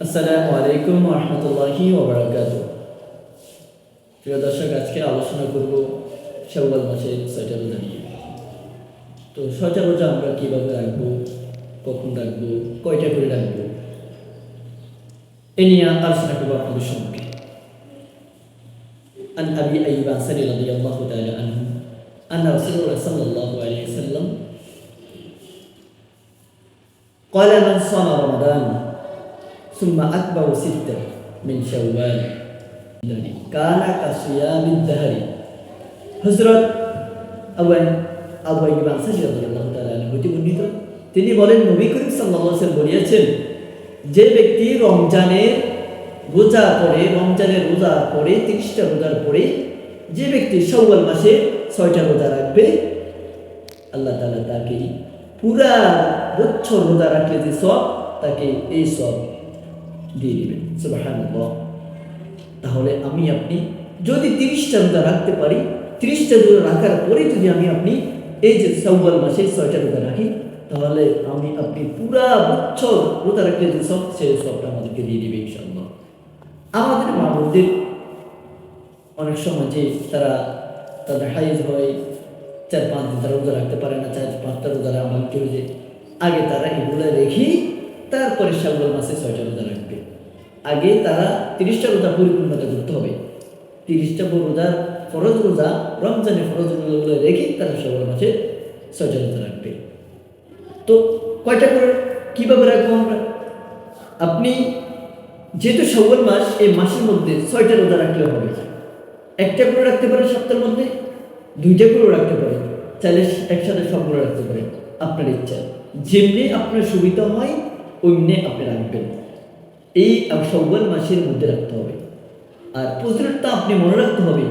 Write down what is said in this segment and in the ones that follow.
আসসালামু আলাইকুম রহমতুল্লাহি ওবরাকাত প্রিয় দর্শক আজকে আলোচনা করব শাওয়াল মাসের ছয়টা রোজা নিয়ে তো ছয়টা রোজা আমরা কীভাবে রাখবো কখন রাখবো কয়টা করে রাখবো এ নিয়ে আলোচনা করবো আপনাদের সঙ্গে عن أبي أيوب الأنصاري رضي الله تعالى عنه أن رسول الله صلى الله عليه وسلم قال من صام رمضان ثم أتبع ستة من شوال كان كصيام الدهر হজরত আবুয়ান আবু আইয়ুব আনসারী রাদিয়াল্লাহু তাআলা আনহু হতে বর্ণিত তিনি বলেন নবী করিম সাল্লাল্লাহু আলাইহি ওয়াসাল্লাম বলেছেন যে ব্যক্তি রমজানের রোজা পড়ে রমজানের রোজা পড়ে তিরিশটা রোজার পরে যে ব্যক্তি শাওয়াল মাসে ছয়টা রোজা রাখবে আল্লাহ তাআলা তাকে পুরা বছর রোজা রাখলে যে সব তাকে এই সব দিয়ে দিবেন, সুবহানাল্লাহ। তাহলে আমি আপনি যদি তিরিশটা রোজা রাখতে পারি, তিরিশটা রোজা রাখার পরে যদি আমি আপনি এই যে সব্বাল মাসে ছয়টা রোজা রাখি, তাহলে আমি আপনি পুরা বছর রোজা রাখলে যে সব সে সবটা আমাদেরকে দিয়ে দিবে ইনশাল্লাহ আমাদের মা বোনদের অনেক সময় যে তারা তাদের হাইজ হয় চার পাঁচ দিন তারা রোজা রাখতে পারে না চার পাঁচটা রোজা ভাঙতে হয়ে যায় আগে তারা এগুলো রেখে তারপরে শাওয়াল মাসে ছয়টা রোজা রাখবে। আগে তারা তিরিশটা রোজা পরিপূর্ণতা করতে হবে। তিরিশটা রোজা ফরজ রোজা রমজানে ফরজ রোজাগুলো রেখে তারা সবার মাঝে রোজা রাখবে। তো কয়টা করে কীভাবে রাখব আমরা? আপনি যেহেতু শাওয়াল মাস, এই মাসের মধ্যে ছয়টা রোজা রাখলে হবে। একটা করে রাখতে পারেন সপ্তাহের মধ্যে, দুইটা করেও রাখতে পারেন। চাইলে একসাথে সবগুলো রাখতে পারেন। আপনার ইচ্ছা। যেমনি আপনার সুবিধা হয় অমনি আপনি রাখবেন। এই সব্বাল মাসের মধ্যে রাখতে হবে। আর প্রতিটা আপনি মনে রাখতে হবে,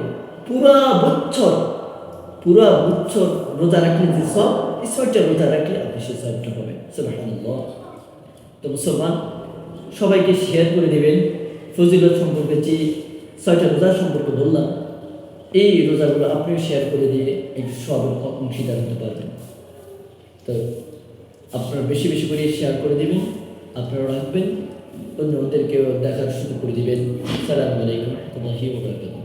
পুরা বছর পুরা বছর রোজা রাখলে যে সব, এই ছয়টা রোজা রাখলে আপনি সে সবটা হবে তো মুসলমান, সবাইকে শেয়ার করে দেবেন, ফজিলত সম্পর্কে যে ছয়টা রোজা সম্পর্কে বললাম, এই রোজাগুলো আপনিও শেয়ার করে দিয়ে একটু সব অংশীদার হতে পারবেন। তো আপনারা বেশি বেশি করে শেয়ার করে দেবেন আপনারা রাখবেন। অন্যদেরকেও দেখার শুরু করে দিবেন। সালাম আলাইকুম। তোমার